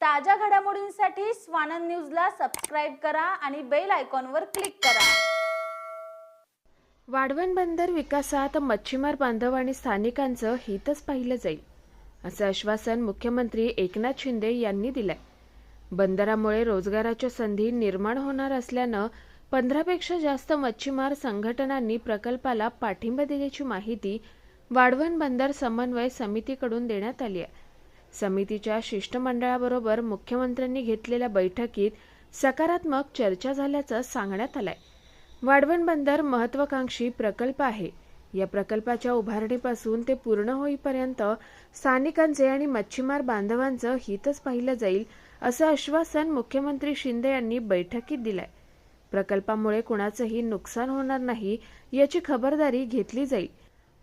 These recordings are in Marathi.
ताज्या घडामोडींसाठी स्वानंद न्यूजला सबस्क्राईब करा आणि बेल आयकॉनवर क्लिक करा. वाढवण बंदर विकासात मच्छीमार बांधव आणि स्थानिकांचं हितच पाहिलं जाईल असं आश्वासन मुख्यमंत्री एकनाथ शिंदे यांनी दिलंय. बंदरामुळे रोजगाराच्या संधी निर्माण होणार असल्यानं पंधरापेक्षा जास्त मच्छीमार संघटनांनी प्रकल्पाला पाठिंबा दिल्याची माहिती वाढवण बंदर समन्वय समितीकडून देण्यात आली आहे. समितीच्या शिष्टमंडळाबरोबर मुख्यमंत्र्यांनी घेतलेल्या बैठकीत सकारात्मक चर्चा झाल्याचं सांगण्यात आलंय. वाढवण बंदर महत्वाकांक्षी प्रकल्प आहे. या प्रकल्पाच्या उभारणीपासून ते पूर्ण होईपर्यंत स्थानिकांचे आणि मच्छीमार बांधवांचं हितच पाहिलं जाईल असं आश्वासन मुख्यमंत्री शिंदे यांनी बैठकीत दिलंय. प्रकल्पामुळे कुणाचंही नुकसान होणार नाही याची खबरदारी घेतली जाईल.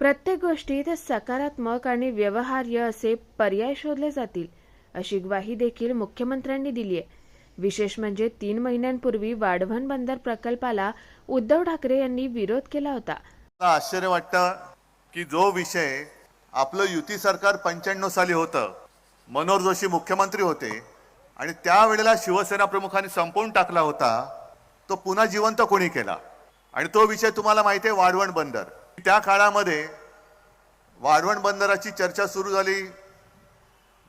प्रत्येक गोष्टीत सकारात्मक आणि व्यवहार्य असे पर्याय शोधले जातील अशी ग्वाही देखील मुख्यमंत्र्यांनी दिली आहे. विशेष म्हणजे तीन महिन्यांपूर्वी वाढवण बंदर प्रकल्पाला उद्धव ठाकरे यांनी विरोध केला होता. आश्चर्य वाटतं की जो विषय आपलं युती सरकार पंच्याण्णव साली होतं मनोहर जोशी मुख्यमंत्री होते आणि त्यावेळेला शिवसेना प्रमुखांनी संपवून टाकला होता तो पुन्हा जिवंत कोणी केला? आणि तो विषय तुम्हाला माहिती आहे वाढवण बंदर. त्या काळामध्ये वाढवण बंदराची चर्चा सुरू झाली.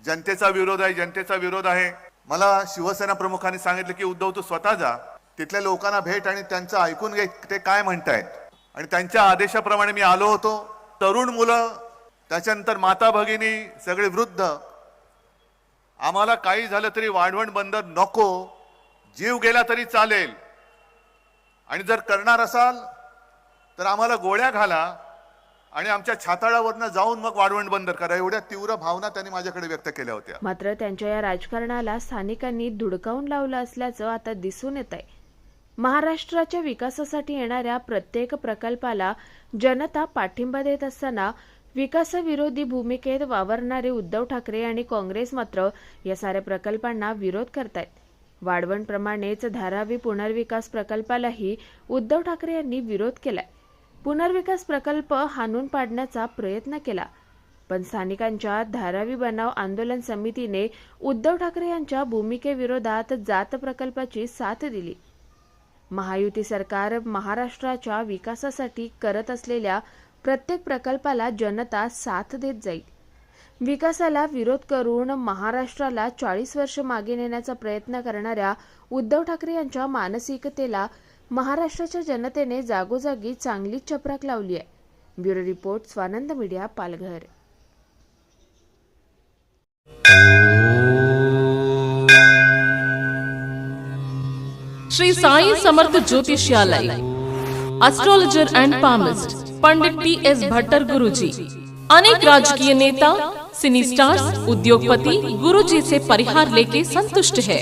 जनतेचा विरोध आहे जनतेचा विरोध आहे. मला शिवसेना प्रमुखांनी सांगितलं की उद्धव तू स्वतः जा. तिथल्या लोकांना भेट आणि त्यांचं ऐकून घे ते काय म्हणतायत. आणि त्यांच्या आदेशाप्रमाणे मी आलो होतो. तरुण मुलं त्याच्यानंतर माता भगिनी सगळे वृद्ध. आम्हाला काही झालं तरी वाढवण बंदर नको. जीव गेला तरी चालेल. आणि जर करणार असाल तर आम्हाला गोळ्या घाला आणि आमच्या छाताळावरनं जाऊन मग वाढवण बंद करा एवढ्या तीव्र भावना त्यांनी माझ्याकडे व्यक्त केल्या होत्या. मात्र त्यांच्या या राजकारणाला स्थानिकांनी धुडकावून लावलं असल्याचं आता दिसून येत आहे. महाराष्ट्राच्या विकासासाठी येणाऱ्या प्रत्येक प्रकल्पाला जनता पाठिंबा देत असताना विकासविरोधी भूमिकेत वावरणारे उद्धव ठाकरे आणि काँग्रेस मात्र या साऱ्या प्रकल्पांना विरोध करतायत. वाढवणप्रमाणेच धारावी पुनर्विकास प्रकल्पालाही उद्धव ठाकरे यांनी विरोध केलाय. पुनर्विकास प्रकल्प हाणून पाडण्याचा प्रयत्न केला. पण स्थानिकांच्या धारावी बनाव आंदोलन समितीने उद्धव ठाकरे यांच्या भूमिकेविरोधात जात प्रकल्पाची साथ दिली. महायुती सरकार महाराष्ट्राच्या विकासासाठी करत असलेल्या प्रत्येक प्रकल्पाला जनता साथ देत जाईल. विकासाला विरोध करून महाराष्ट्राला चाळीस वर्ष मागे नेण्याचा प्रयत्न करणाऱ्या उद्धव ठाकरे यांच्या मानसिकतेला महाराष्ट्राच्या जनतेने जागोजागी चांगलीच चपराक लावली आहे. Bureau report Swanand media Palghar. Shri Sai Samarth ज्योतिषालय astrologer and palmist Pandit T S Bhattar Guruji अनेक राजकीय नेता सिनी स्टार्स उद्योगपति गुरुजी से परिहार लेके संतुष्ट है।